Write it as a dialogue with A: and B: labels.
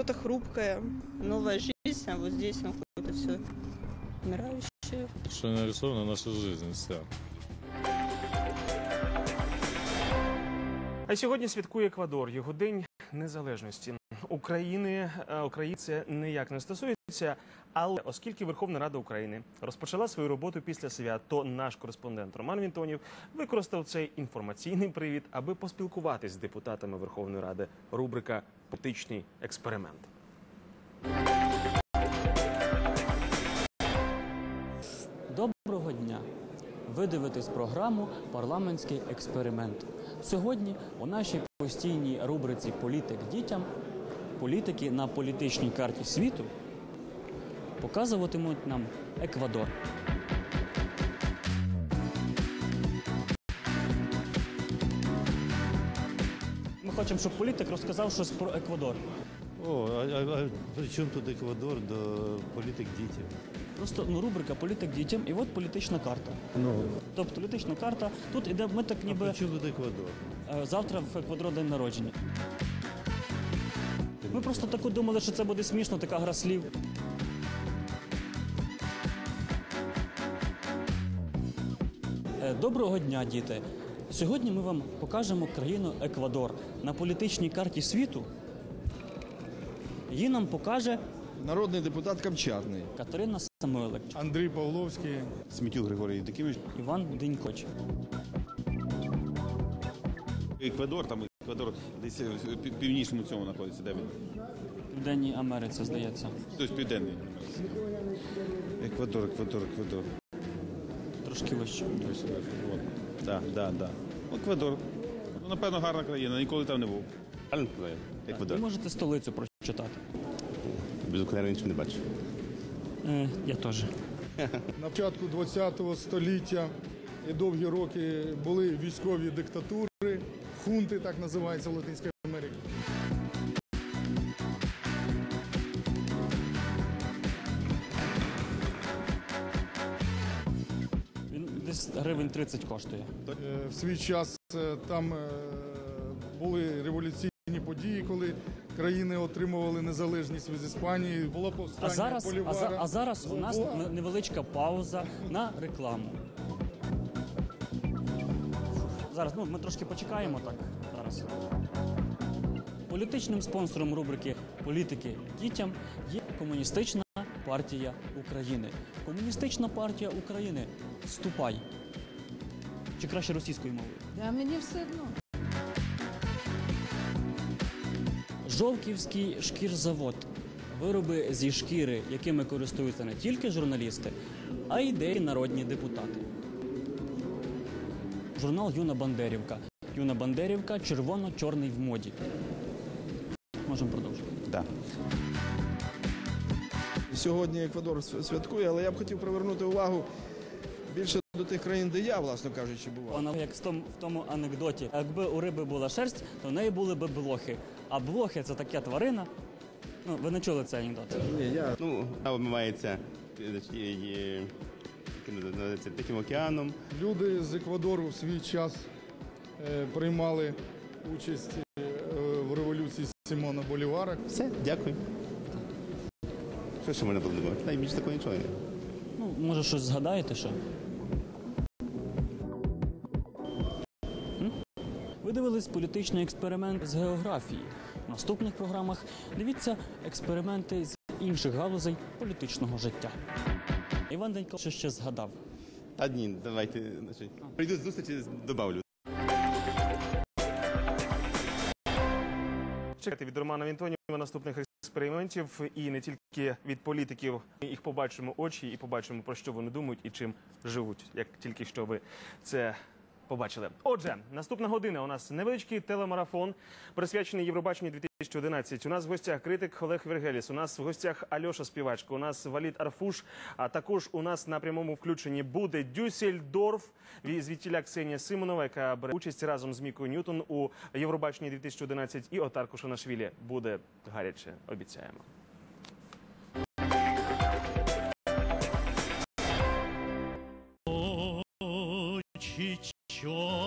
A: что-то хрупкое, новая жизнь, а вот здесь ну, какое-то все умирающее.
B: что нарисована наша жизнь вся.
C: А сьогодні святкує Еквадор, його день незалежності України. Е, Українці ніяк не стосується, але оскільки Верховна Рада України розпочала свою роботу після свят, то наш кореспондент Роман Вінтонів використав цей інформаційний привід, аби поспілкуватись з депутатами Верховної Ради. Рубрика Політичний експеримент.
D: Доброго дня! Ви дивитесь програму Парламентський експеримент. Сьогодні у нашій постійній рубриці Політик дітям політики на політичній карті світу показуватимуть нам Еквадор. Ми хочемо, щоб політик розказав щось про Еквадор.
E: О, а, а, а при чому тут Еквадор до політик дітей?
D: Просто ну, рубрика Політик дітям, і от політична карта.
E: Ну,
D: Тобто політична карта. Тут іде, ми так
E: а
D: ніби
E: при чому тут Еквадор?
D: Е, Завтра в Еквадору день народження. Ми просто таку думали, що це буде смішно, така гра слів. Е, Доброго дня, діти! Сьогодні ми вам покажемо країну Еквадор на політичній карті світу. Її нам покаже
F: Народний депутат Камчатний.
D: Катерина Самойлик,
F: Андрій Павловський.
G: Смітюк Григорій Євдокимович.
D: Іван Денькоч.
G: Еквадор, там Еквадор десь в північному цьому знаходиться, де він?
D: В Південній Америці, здається.
G: Тобто південний. Еквадор, Еквадор, Еквадор.
D: Трошки вище.
G: Ось, от. Так, так, так. Еквадор. Ну, напевно, гарна країна, ніколи там не був.
H: Правильно сказав?
D: Ви можете столицю прочитати.
H: Без окуляри нічого не бачу.
D: Е, я теж.
F: На початку ХХ століття і довгі роки були військові диктатури, хунти, так називаються в Латинській Америці.
D: Він десь гривень 30 коштує.
F: Е, В свій час е, там е, були революційні події, коли країни отримували незалежність від Іспанії. Було повстання
D: А зараз, а, за- а зараз у нас невеличка пауза на рекламу. Зараз ну, ми трошки почекаємо так. Зараз. Політичним спонсором рубрики Політики дітям є Комуністична партія України. Комуністична партія України. Ступай. Чи краще російською мовою?
I: А мені все одно.
D: Жовківський шкірзавод. Вироби зі шкіри, якими користуються не тільки журналісти, а й деякі народні депутати. Журнал Юна Бандерівка. Юна Бандерівка червоно-чорний в моді. Можемо продовжувати.
H: Так.
F: Сьогодні Еквадор святкує, але я б хотів привернути увагу більше до тих країн, де я, власне кажучи, бував.
D: Вона як в тому, анекдоті. Якби у риби була шерсть, то в неї були б блохи. А блохи це така тварина. Ну, ви не чули цей анекдот?
H: Ну, вона обмивається називається, Тихим океаном.
F: Люди з Еквадору в свій час е, приймали участь е, в революції Сімона Болівара.
H: Все, дякую. Що ще можна було думати? Найбільше такого нічого. немає.
D: Ну, може, щось згадаєте? М? Ви дивились політичний експеримент з географії. В наступних програмах дивіться експерименти з інших галузей політичного життя. Іван Денько що ще згадав.
H: Та ні, давайте. Значить, прийду з зустрічі, добавлю.
C: Чекайте від Романа Вінтоніва наступних експериментів і не тільки від політиків. Ми їх побачимо очі і побачимо про що вони думають і чим живуть, як тільки що ви це побачили. Отже, наступна година у нас невеличкий телемарафон, присвячений Євробаченню 2011. У нас в гостях критик Олег Вергеліс. У нас в гостях Альоша Співачка. У нас Валіт Арфуш. А також у нас на прямому включенні буде Дюссельдорф, звідтіля Ксенія Симонова, яка бере участь разом з Мікою Ньютон у Євробаченні 2011 І Отар Кушанашвілі буде гаряче. Обіцяємо. Sure.